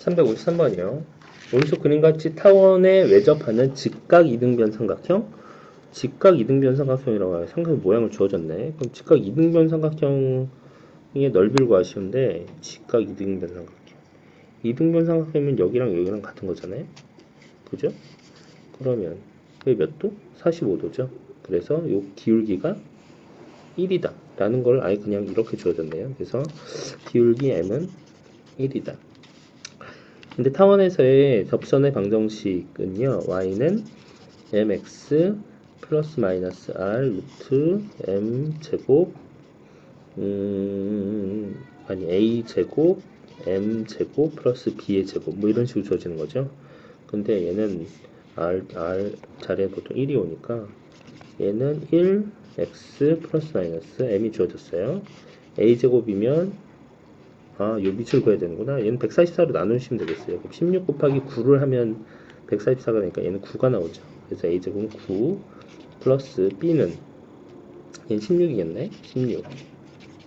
353번이요. 오른쪽 그림같이 타원에 외접하는 직각 이등변 삼각형. 직각 이등변 삼각형이라고 해요. 삼각형 모양을 주어졌네. 그럼 직각 이등변 삼각형의 넓이를 구하시는데 직각 이등변 삼각형. 이등변 삼각형이면 여기랑 여기랑 같은 거잖아요. 그죠? 그러면 여기 몇 도? 45도죠. 그래서 요 기울기가 1이다. 라는 걸 아예 그냥 이렇게 주어졌네요. 그래서 기울기 m은 1이다. 근데 타원에서의 접선의 방정식은요. y는 mx 플러스 마이너스 r 루트 m 제곱 음, 아니 a 제곱 m 제곱 플러스 b의 제곱 뭐 이런 식으로 주어지는 거죠. 근데 얘는 r r 자리에 보통 1이 오니까 얘는 1 x 플러스 마이너스 m이 주어졌어요. a 제곱이면 아, 요 밑을 구해야 되는구나. 얘는 144로 나누시면 되겠어요. 그럼 16 곱하기 9를 하면 144가 되니까 얘는 9가 나오죠. 그래서 a 제곱은 9 플러스 b는 얘는 16이겠네. 16.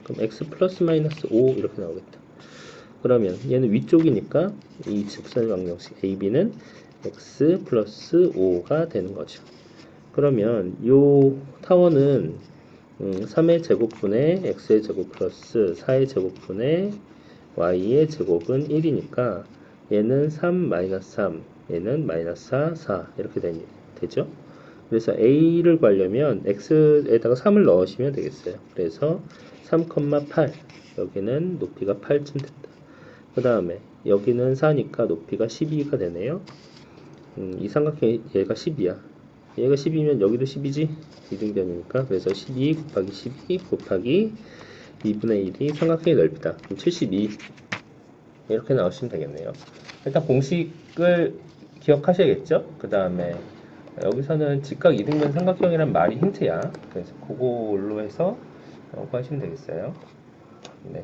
그럼 x 플러스 마이너스 5 이렇게 나오겠다. 그러면 얘는 위쪽이니까 이 직선의 방정식 AB는 x 플러스 5가 되는 거죠. 그러면 요 타원은 음, 3의 제곱분의 x의 제곱 플러스 4의 제곱분의 y의 제곱은 1이니까 얘는 3 마이너스 3 얘는 마이너스 4 4 이렇게 되, 되죠? 그래서 a를 구하려면 x에다가 3을 넣으시면 되겠어요. 그래서 3,8 여기는 높이가 8쯤 된다. 그 다음에 여기는 4니까 높이가 12가 되네요. 음, 이 삼각형 얘가 10이야. 얘가 10이면 여기도 10이지? 이등변이니까. 그래서 12 곱하기 12 곱하기 2분의 1이 삼각형의 넓이다. 그럼 72 이렇게 나오시면 되겠네요. 일단 공식을 기억하셔야겠죠? 그 다음에 여기서는 직각 이등변 삼각형이란 말이 힌트야. 그래서 그걸로 해서 어, 구하시면 되겠어요. 네.